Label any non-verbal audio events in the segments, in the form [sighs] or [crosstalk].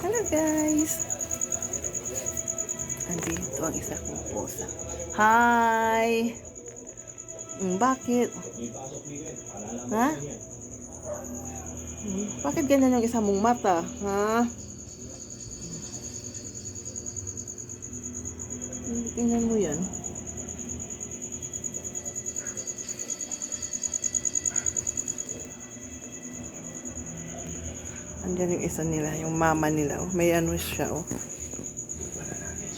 Hello guys! Andito ang isa kong pusa. Hi! Mm, bakit? Ha? Mm, bakit ganyan yung isa mong mata? Ha? Mm, Tingnan mo yan. Andiyan yung isa nila, yung mama nila. Oh. May ano siya, oh.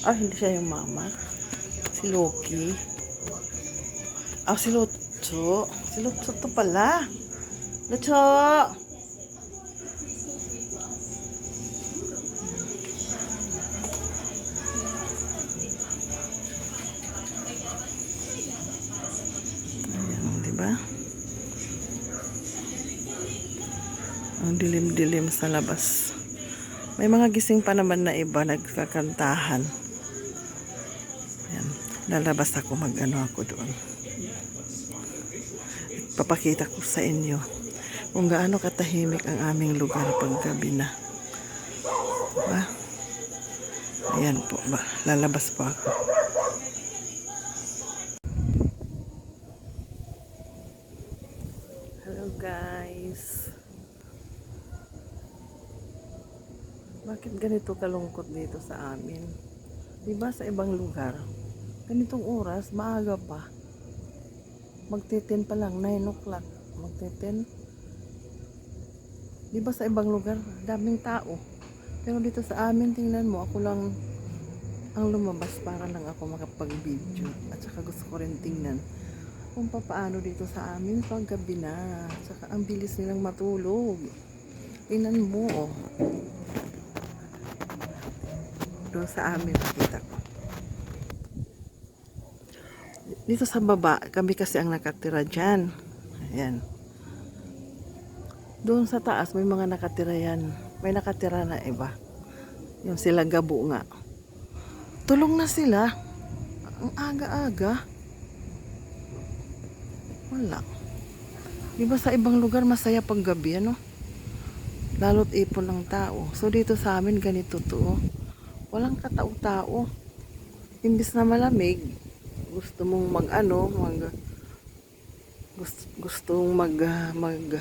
Ah, hindi siya yung mama. Si Loki. Ah, si Lotso. Si Lotso to pala. Lotso! Ayan, Ang dilim-dilim sa labas. May mga gising pa naman na iba nagkakantahan. Ayan. Lalabas ako mag-ano ako doon. Papakita ko sa inyo kung gaano katahimik ang aming lugar pag gabi na. Diba? Ayan po ba. Lalabas po ako. Hello guys. Bakit ganito kalungkot dito sa amin? Di ba sa ibang lugar? Ganitong oras, maaga pa. Magtitin pa lang, 9 o'clock. Magtitin. Di ba sa ibang lugar, daming tao. Pero dito sa amin, tingnan mo, ako lang ang lumabas para lang ako makapag-video. At saka gusto ko rin tingnan kung papaano dito sa amin pag gabi na. Saka ang bilis nilang matulog. Tingnan mo, oh. Doon sa amin, nakita ko. Dito sa baba, kami kasi ang nakatira dyan. Ayan. Doon sa taas, may mga nakatira yan. May nakatira na iba. Yung sila gabo nga. Tulong na sila. Ang aga-aga. Wala. Di sa ibang lugar masaya pag gabi, ano? Lalo't ipon ng tao. So dito sa amin ganito to. Walang katao-tao. Imbis na malamig, gusto mong mag ano, mag gusto, gustong mag mag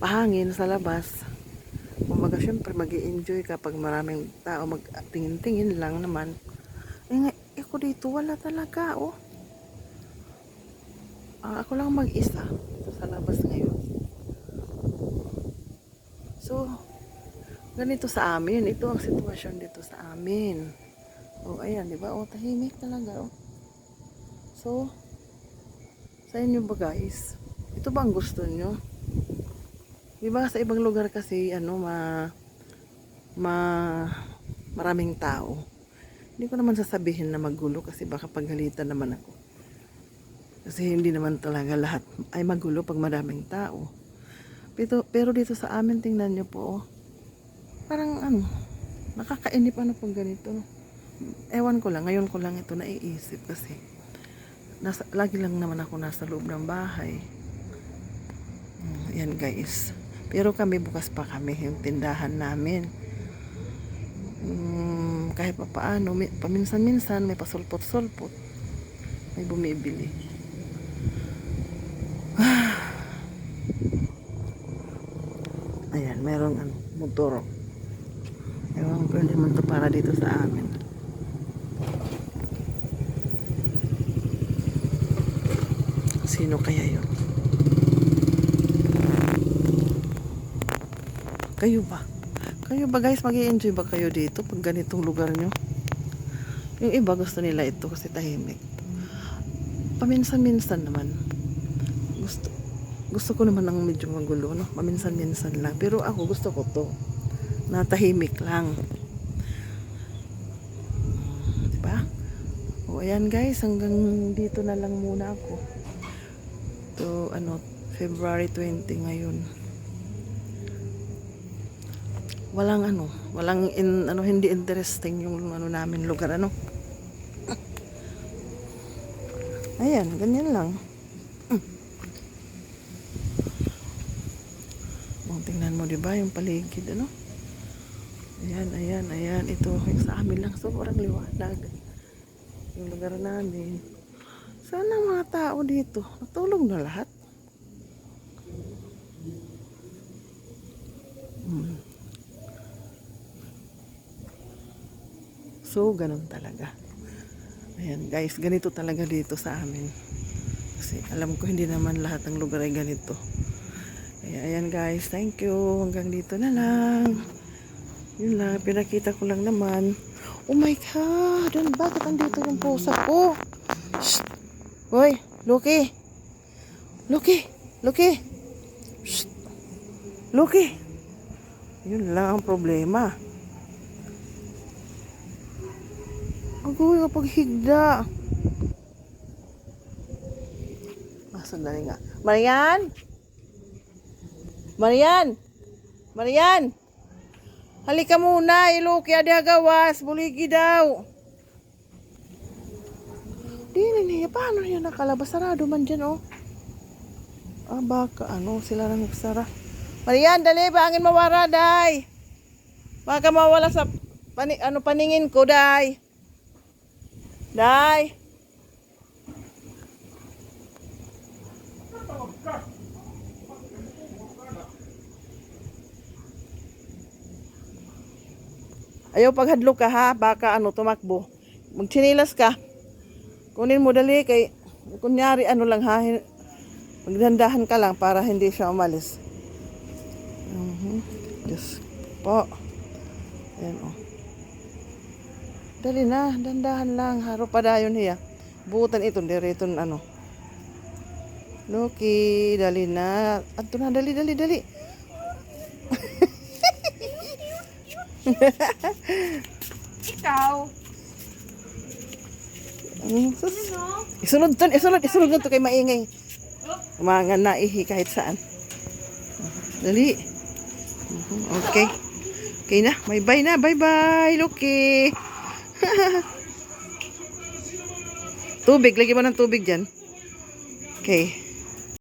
pahangin sa labas. Kumbaga, syempre, mag enjoy kapag maraming tao, magtingin-tingin lang naman. Eh, nga, ako dito, wala talaga, oh. Ah, ako lang mag-isa sa labas ngayon. So, ganito sa amin. Ito ang sitwasyon dito sa amin. O, ayan, di ba? O, tahimik talaga, o. So, sa inyo ba, guys? Ito ba ang gusto nyo? Di sa ibang lugar kasi, ano, ma, ma, maraming tao. Hindi ko naman sasabihin na magulo kasi baka pagalitan naman ako. Kasi hindi naman talaga lahat ay magulo pag maraming tao. Pero, pero dito sa amin, tingnan nyo po, oh. Parang ano, nakakainip ano pag ganito. no? Ewan ko lang, ngayon ko lang ito naiisip kasi nasa, lagi lang naman ako nasa loob ng bahay. Mm, Yan guys. Pero kami bukas pa kami yung tindahan namin. Mm, kahit pa paano, may- paminsan-minsan may pasulpot-sulpot. May bumibili. [sighs] Ayan, merong ano, motor. Ewan ko hindi man to para dito sa amin. Sino kaya yun? Kayo ba? Kayo ba guys, mag enjoy ba kayo dito pag ganitong lugar nyo? Yung iba gusto nila ito kasi tahimik. Paminsan-minsan naman. Gusto, gusto ko naman ng medyo magulo, no? Paminsan-minsan lang. Pero ako gusto ko to. Na tahimik lang. Diba? O ayan guys, hanggang dito na lang muna ako. To ano, February 20 ngayon. Walang ano, walang in, ano hindi interesting yung ano namin lugar ano. [laughs] Ayan, ganyan lang. Tingnan mo, di ba, yung paligid, ano? Ayan, ayan, ayan. Ito, sa amin lang. Sobrang liwanag. Yung lugar namin. Sana mga tao dito. Natulog na lahat. Hmm. So, ganun talaga. Ayan, guys, ganito talaga dito sa amin. Kasi alam ko hindi naman lahat ng lugar ay ganito. Kaya ayan guys, thank you. Hanggang dito na lang. Yun lang, pinakita ko lang naman. Oh my God! Ano, bakit andito yung pusa ko? Shh! Hoy, Loki! Loki! Loki! Shh! Loki! Yun lang ang problema. Ang gawin nga paghigda. Ah, sandali nga. Marian! Marian! Marian! Halika muna, iluki ada gawas, buligi daw. Di niya, paano niya nakalabas? Sarado man dyan, oh. Ah, baka ano, sila lang nagsara. Marian, dali, bangin mawara, day. Baka mawala sa pani, ano, paningin ko, day. Day. Ayaw paghadlok ka ha, baka ano tumakbo. Magchinilas ka. Kunin mo dali kay kunyari ano lang ha, magdandahan ka lang para hindi siya umalis. Mhm. Diyos po. Ayan o. Dali na, dandahan lang. Haro pa dayon hiya. Buutan ito, diriton ano. Loki, dali na. Ato na, dali, dali, dali. Ikaw. Sus? [laughs] Isunod to, isunod, isunod na to kay maingay. Mga naihi kahit saan. Dali. Mhm, Okay. Okay na. Bye-bye na. Bye-bye, Loki. [laughs] tubig. Lagi mo ng tubig dyan. Okay.